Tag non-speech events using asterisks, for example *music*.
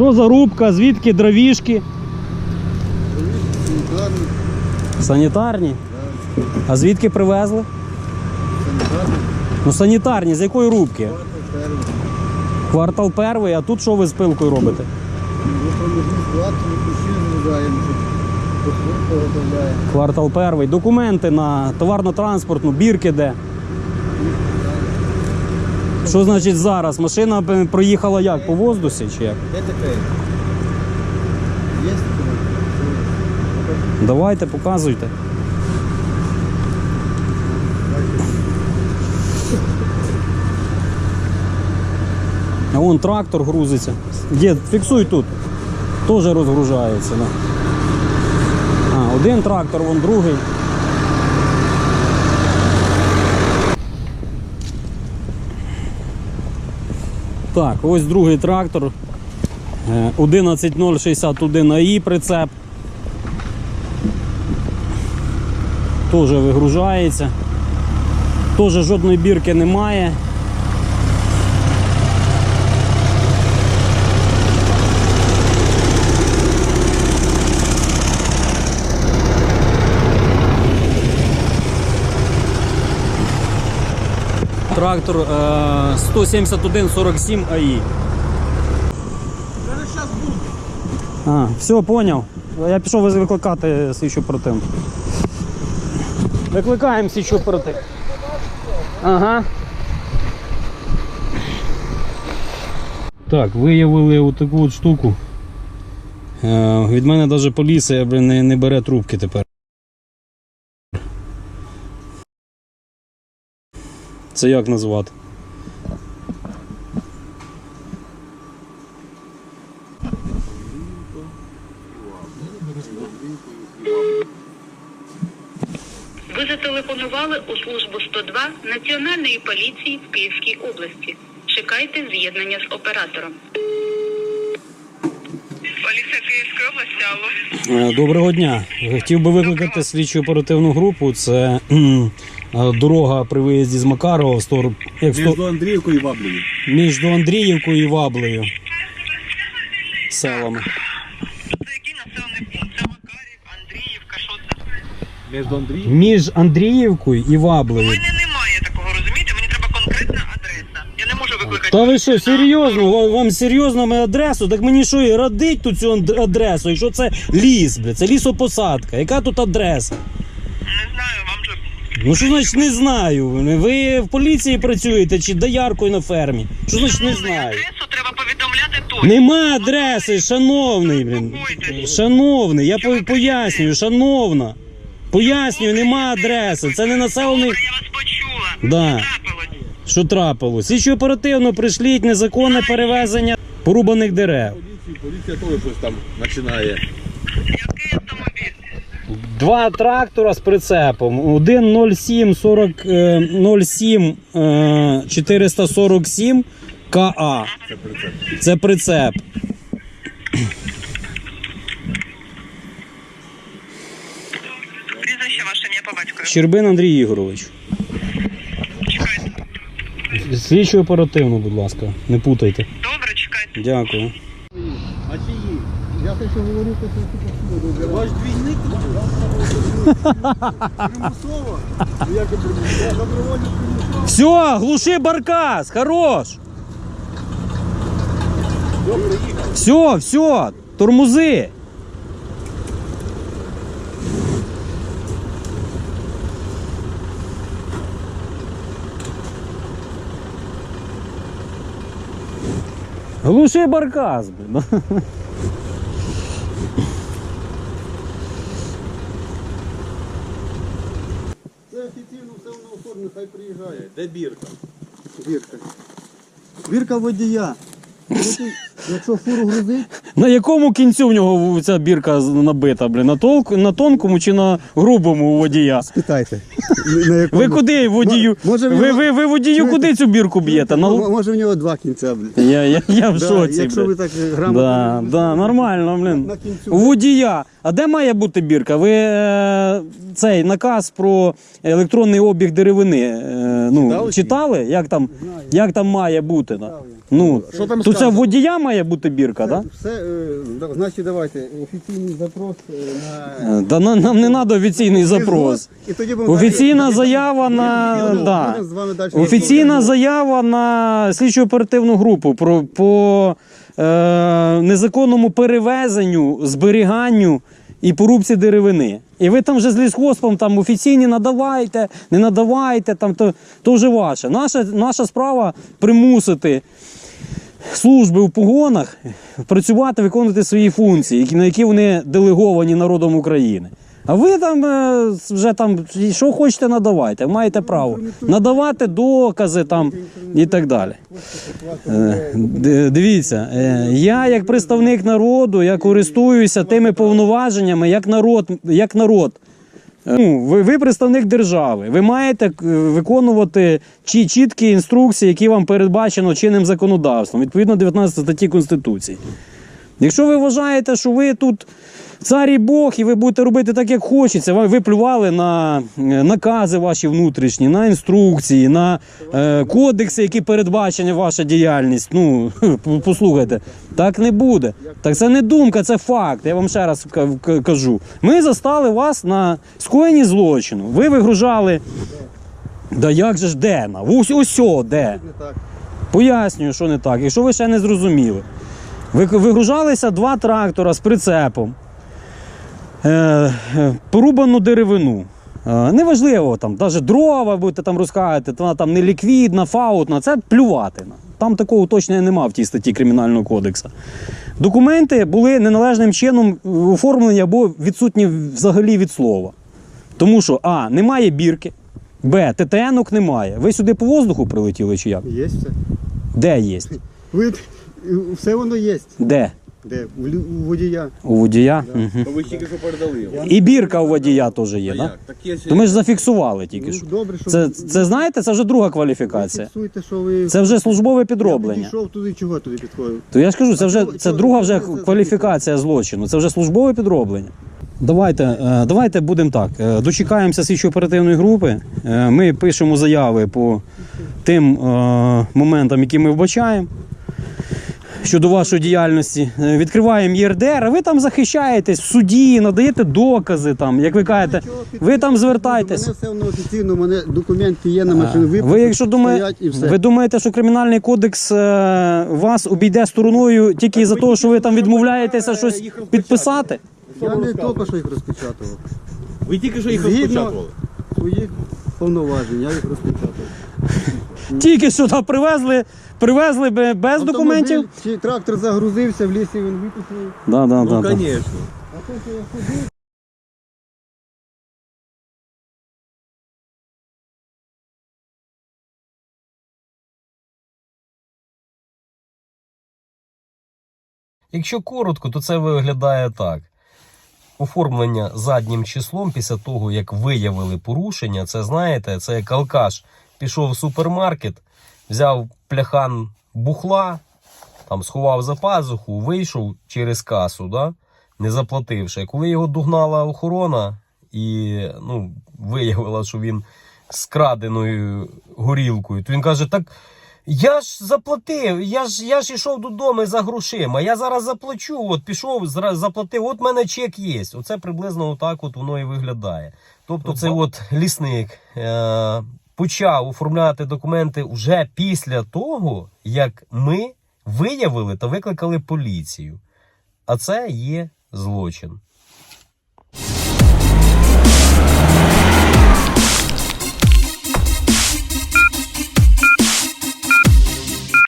Що за рубка, звідки дровішки? Санітарний, Санітарні? А звідки привезли? санітарний, Ну санітарні, з якої рубки? перший. Квартал перший, а тут що ви з пилкою робите? Посилку. Квартал перший. Документи на товарно-транспортну, бірки де. Що значить зараз? Машина проїхала як? По воздусі чи як? Є? Давайте, показуйте. А вон трактор грузиться. Дід, фіксуй тут. Теж розгружається. Да. А, один трактор, вон другий. Так, ось другий трактор. Е, 11061 АІ прицеп. Теж вигружається. Теж жодної бірки немає. Трактор е, 17147 АІ. А, все, поняв. Я пішов викликати слідчу оперативну. Викликаємо слідчу оперативну. Ага. Так, виявили отаку от штуку. Е, від мене навіть поліція не, не бере трубки тепер. Це як назвати? Ви зателефонували у службу 102 Національної поліції в Київській області. Чекайте з'єднання з оператором. Поліція Київської області, алло. Е, Доброго дня. Хотів би викликати слідчу оперативну групу. Це дорога при виїзді з Макарова в сторону як в сто- Між Андріївкою і Ваблею. між Андріївкою і Ваблею. Селами. Це який населений пункт? Це Макарів, Андріївка, що це? Між Андріївкою. Між Андріївкою і У Ваблею. мене немає такого, розумієте? Мені треба конкретна адреса. Я не можу викликати. Та ви що, серйозно? Ва- Вам серйозно ми адресу? Так мені що, і родить тут цю анд- адресу? І що це ліс, бля? Це лісопосадка. Яка тут адреса? Не знаю, вам же. Ну що значить не знаю? Ви в поліції працюєте чи дояркою на фермі? Що значить не знаю? Адресу треба повідомляти точно. Нема адреси, шановний, блін. Шановний, я по- пояснюю, шановна. Пояснюю, нема адреси. Це не населений. Добре, я вас почула. Да. Трапилось. Що трапилось? Слідчо оперативно прийшліть незаконне перевезення порубаних дерев. Поліція, поліція теж щось там починає. Два трактора з прицепом. Один 07 40, е, 07 е, 447 КА. Це прицеп. Це прицеп. Прізвище ваше ім'я по батькові. Щербин Андрій Ігорович. Чекайте. Слідчо оперативно, будь ласка, не путайте. Добре, чекайте. Дякую. А чиї? Я те, що говорю, то що ти посуду. Ваш двійник? Примусово? Я добровольно. Все, глуши баркас, хорош. Все, все, тормози. Глуши баркас, блін. Це офіційно все воно оформлено, хай приїжджає. Де бірка? Бірка. Бірка водія. Якщо фуру грузить, На якому кінцю в нього ця бірка набита, блін? На, толку, на тонкому чи на грубому у водія? питайте. На якому? Ви куди водію? Може, в ви, нього- ви, ви водію Чуєте? куди цю бірку б'єте? На... М- Може в нього два кінця, блін. Я, я, я в Да, шоці. якщо ви блін. так грамотно. Да, да, нормально, блін. На кінцю. У водія. А де має бути бірка? Ви е, цей наказ про електронний обіг деревини е, ну, Читали? читали? Як там, як там має бути? Да? Читав я. Ну, Що там то це сказано? водія має бути бірка, так? Все, е, да, значить, давайте офіційний запрос е, на Да? Да нам, нам не треба офіційний запрос. І тоді будемо Офіційна далі- заява на Будемо- да. будемо з вами далі Офіційна розмовляти. заява на слідчу оперативну групу про по е, незаконному перевезенню, зберіганню і порубці деревини. І ви там вже з лісгоспом там офіційні надавайте, не надавайте, там то, то вже ваше. Наша, наша справа примусити служби в погонах працювати, виконувати свої функції, на які вони делеговані народом України. А ви там е, вже там що хочете надавайте, маєте право надавати докази там і так далі. Е, Дивіться, е, я як представник народу, я користуюся тими повноваженнями як народ, як народ. Е, Ну, ви, ви представник держави. Ви маєте е, виконувати чі- чіткі інструкції, які вам передбачено чинним законодавством, відповідно 19 статті Конституції. Якщо ви вважаєте, що ви тут цар і Бог, і ви будете робити так, як хочеться, ви плювали на е, накази ваші внутрішні, на інструкції, на е, кодекси, які передбачені ваша діяльність. Ну, *laughs* послухайте, так не буде. Так це не думка, це факт. Я вам ще раз ка- ка- кажу. Ми застали вас на скоєнні злочину. Ви вигружали. Да як же ж де? на? Ось ось де? Пояснюю, що не так, якщо ви ще не зрозуміли. Ви- Вигружалися два трактора з прицепом, е, е, порубану деревину. Е, неважливо, там, навіть дрова будете там розказувати, вона там не ліквідна, фаутна, це плюватина. Там такого уточнення немає в тій статті Кримінального кодексу. Документи були неналежним чином оформлені або відсутні взагалі від слова. Тому що А. Немає бірки, Б. ТТНок немає. Ви сюди по воздуху прилетіли чи як? Є все. Де є? Ви, все воно є. Де? Де? У, лю- у водія. У водія? Мгм. То ви тільки що передали його. І бірка у водія теж є, так? Так є То ми ж зафіксували тільки Ну, добре, що Це, ви- це знаєте, це вже друга кваліфікація. Фіксуйте, що ви... Це вже службове Я підроблення. підійшов туди, чого туди підходив? То я ж кажу, це вже чого- це чого- друга вже кваліфікація злочину. Це вже службове підроблення. Давайте, е, давайте будемо так. е, Дочекаємося слідчо-оперативної групи. е, Ми пишемо заяви по тим е, моментам, які ми вбачаємо. Щодо вашої діяльності, Е, відкриваємо ЄРДР, а ви там захищаєтесь в суді, надаєте докази, там, як ви кажете, ви там У звертайтесь. мене все воно офіційно, у мене документи є на машину. Ви, якщо думаєте, стоять і все. ви думаєте, що кримінальний кодекс е, вас обійде стороною тільки за того, що ви там відмовляєтеся щось підписати? Я не тільки що їх розпечатував. Ви тільки що їх Згідно- розпочатували. Своїх повноважень, я їх розпечатав. Тільки сюди привезли, привезли би без документів. Чи трактор загрузився, в лісі він випустив. Да, да, да, Ну, да. звісно. А то, що я ходив, Якщо коротко, то це виглядає так. Оформлення заднім числом після того, як виявили порушення, це знаєте, це як алкаш пішов в супермаркет, взяв пляхан бухла, там сховав за пазуху, вийшов через касу, да, не заплативши. Коли його догнала охорона і ну, виявила, що він з краденою горілкою, то він каже: так. Я ж заплатив, я ж я ж йшов додому за грошима. Я зараз заплачу. От пішов, заплатив. От в мене чек є. Оце приблизно отак от воно і виглядає. Тобто, це от лісник е- почав оформляти документи вже після того, як ми виявили та викликали поліцію. А це є злочин.